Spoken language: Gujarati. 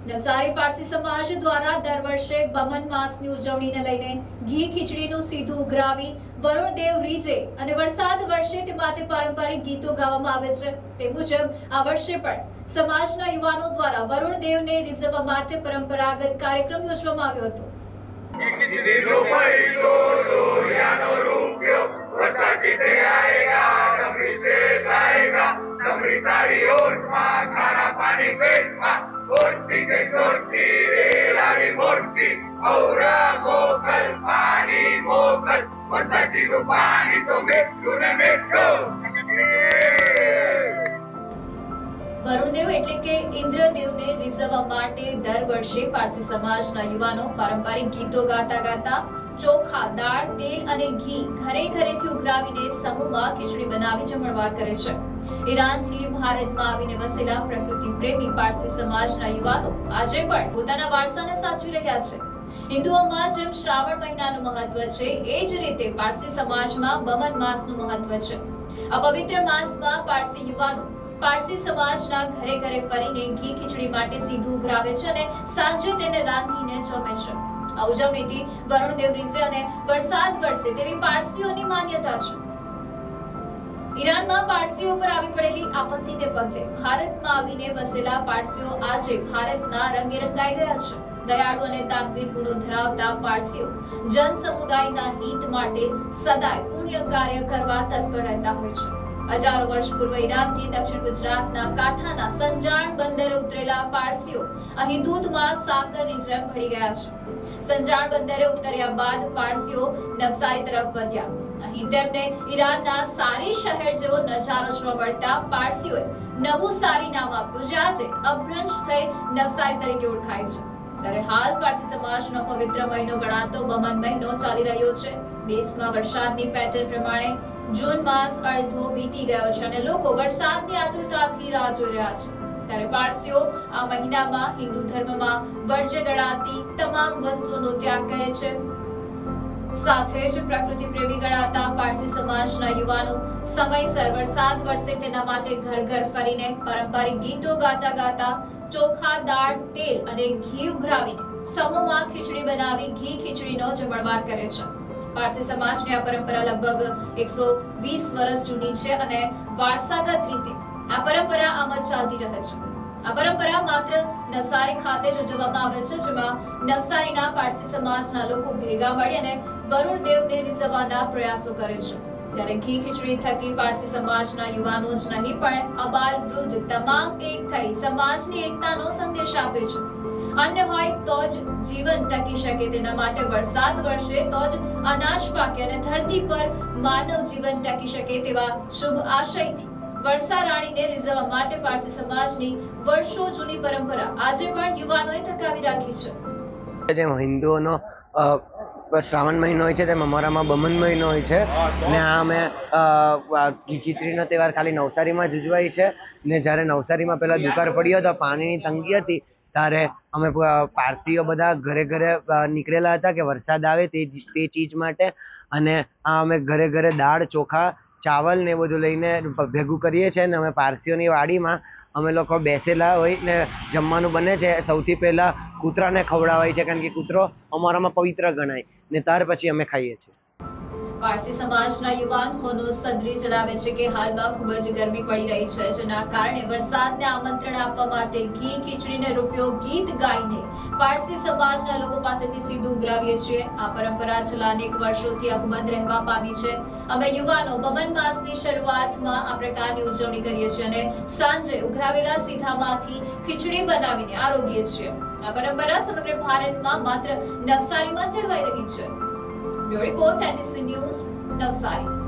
નવસારી પારસી સમાજ દ્વારા દર વર્ષે બમન માસની ઉજવણીને લઈને ઘી ખીચડીનું સીધું ઉઘરાવી વરુણદેવ રીજે અને વરસાદ વર્ષે તે માટે પારંપરિક ગીતો ગાવામાં આવે છે. તે મુજબ, આ વર્ષે પણ સમાજના યુવાનો દ્વારા વરુણદેવને રીઝવવા માટે પરંપરાગત કાર્યક્રમ યોજવામાં આવ્યો હતો. વરસાદી કે છોટી રે લાડી મોટી ઔરા મોકલ પાણી મોકલ વરસાદીનું પાણી તો મીઠું ને મીઠું વરુણદેવ એટલે કે ઇન્દ્રદેવને રીઝવવા માટે દર વર્ષે પારસી સમાજના યુવાનો પારંપરિક ગીતો ગાતા ગાતા ચોખા, દાળ, તેલ અને ઘી ઘરે ઘરેથી ઉઘરાવીને સમૂહમાં ખીચડી બનાવી જમણવાર કરે છે. ઈરાનથી ભારતમાં આવીને વસેલા પ્રકૃતિ પ્રેમી પારસી સમાજના યુવાનો આજે પણ પોતાના વારસાને સાચવી રહ્યા છે. હિન્દુઓમાં જેમ શ્રાવણ મહિનાનું મહત્વ છે, એ જ રીતે પારસી સમાજમાં બમન માસનું મહત્વ છે. આ પવિત્ર માસમાં પારસી યુવાનો પારસી સમાજના ઘરે ઘરે ફરીને ઘી ખીચડી માટે સીધું ઉઘરાવે છે અને સાંજે તેને રાંધીને જમે છે. આ ઉજવણીથી વરુણદેવ રીઝે અને વરસાદ વરસે તેવી પારસીઓની માન્યતા છે. ઈરાનમાં પારસીઓ પર આવી પડેલી આપત્તિને પગલે ભારતમાં આવીને વસેલા પારસીઓ આજે ભારતના રંગે રંગાઈ ગયા છે. દયાળુ અને તાકદીર ગુણો ધરાવતા પારસીઓ જન સમુદાયના હિત માટે સદાય પુણ્ય કાર્ય કરવા તત્પર રહેતા હોય છે. હજારો વર્ષ પૂર્વ ઈરાનથી દક્ષિણ ગુજરાતના કાંઠાના સંજાણ બંદરે ઉતરેલા પારસીઓ અહીં દૂધમાં સાકરની જેમ ભળી ગયા છે. સંજાણ બંદરે ઉતર્યા બાદ પારસીઓ નવસારી તરફ વધ્યા. અહીં તેમને ઈરાનના સારી શહેર જેવો નજારો જોવા મળતા પારસીઓએ નવું સારી નામ આપ્યું જે આજે અભ્રંશ થઈ નવસારી તરીકે ઓળખાય છે. ત્યારે હાલ પારસી સમાજનો પવિત્ર મહિનો ગણાતો બમન મહિનો ચાલી રહ્યો છે. દેશમાં વરસાદની પેટર્ન પ્રમાણે જૂન માસ અડધો વીતી ગયો છે અને લોકો વરસાદની આતુરતાથી રાહ જોઈ રહ્યા છે. ત્યારે પારસીઓ આ મહિનામાં હિન્દુ ધર્મમાં વર્જ્ય ગણાતી તમામ વસ્તુઓનો ત્યાગ કરે છે. સાથે જ પ્રકૃતિ પ્રેમી ગણાતા પારસી સમાજના યુવાનો સમયસર વરસાદ વરસે તેના માટે ઘર ઘર ફરીને પારંપરિક ગીતો ગાતા ગાતા ચોખા, દાળ, તેલ અને ઘી ઉઘરાવીને સમૂહમાં ખીચડી બનાવી ઘી ખીચડીનો જમણવાર કરે છે. પારસી સમાજની આ પરંપરા લગભગ એકસો વીસ વર્ષ જૂની છે અને વારસાગત રીતે આ પરંપરા આમ ચાલતી રહે છે. આ પરંપરા માત્ર નવસારી ખાતે જ ઉજવવામાં આવે છે, જેમાં નવસારીના પારસી સમાજના લોકો ભેગા મળી અને વરુણ દેવને રીઝવવાના પ્રયાસો કરે છે. ત્યારે ઘી ખીચડી થકી પારસી સમાજના યુવાનો જ નહીં, પણ અબાલ વૃદ્ધ તમામ એક થઈ સમાજની એકતાનો સંદેશ આપે છે. અન્ય હોય તો જ જીવન ટકી શકે તેના માટે વરસાદ વરસે તો જ અનાજ પાકે અને ધરતી પર માનવ જીવન ટકી શકે તેવા શુભ આશયથી વર્ષા રાણીને રીઝવવા માટે પારસી સમાજની વર્ષો જૂની પરંપરા આજે પણ યુવાનોએ ટકાવી રાખી છે. જેમ હિન્દુઓનો શ્રાવણ મહિનો હોય છે, તેમ અમારામાં બમન મહિનો હોય છે. ને આ અમે ખીચડીનો તહેવાર ખાલી નવસારીમાં જ ઉજવાય છે. ને જ્યારે નવસારીમાં પહેલાં દુકાળ પડ્યો હતો પાણીની તંગી હતી. ત્યારે અમે પારસીઓ બધા ઘરે ઘરે નીકળેલા હતા કે વરસાદ આવે તે તે ચીજ માટે. અને આ અમે ઘરે ઘરે દાળ, ચોખા, ચાવલ ને એ બધું લઈને ભેગું કરીએ છીએ ને અમે પારસીઓની વાડીમાં. અમે લોકો બેસેલા હોય ને જમવાનું બને છે. સૌથી પહેલા કૂતરાને ખવડાવાય છે કારણ કે કૂતરો અમારામાં પવિત્ર ગણાય ને ત્યાર પછી અમે ખાઈએ છીએ. પારસી સમાજના યુવાન હોનો સદરી જણાવે છે કે હાલમાં ખૂબ જ ગરમી પડી રહી છે, જેના કારણે વરસાદને આમંત્રણ આપવા માટે ઘી, ખીચડીને રૂપિયો ગીત ગાઈને પારસી સમાજના લોકો પાસેથી સીધું ઉઘરાવીએ છીએ. આ પરંપરા છેલ્લા અનેક વર્ષોથી અકબંધ રહેવા પામી છે. અમે યુવાનો બમન માસની શરૂઆતમાં આ પ્રકારની ઉજવણી કરીએ છીએ અને સાંજે ઉઘરાવેલા સીધામાંથી ખીચડી બનાવીને આરોગીએ છીએ. આ પરંપરા સમગ્ર ભારતમાં માત્ર નવસારીમાં જળવાઈ રહી છે. Your report and is news, Navsari.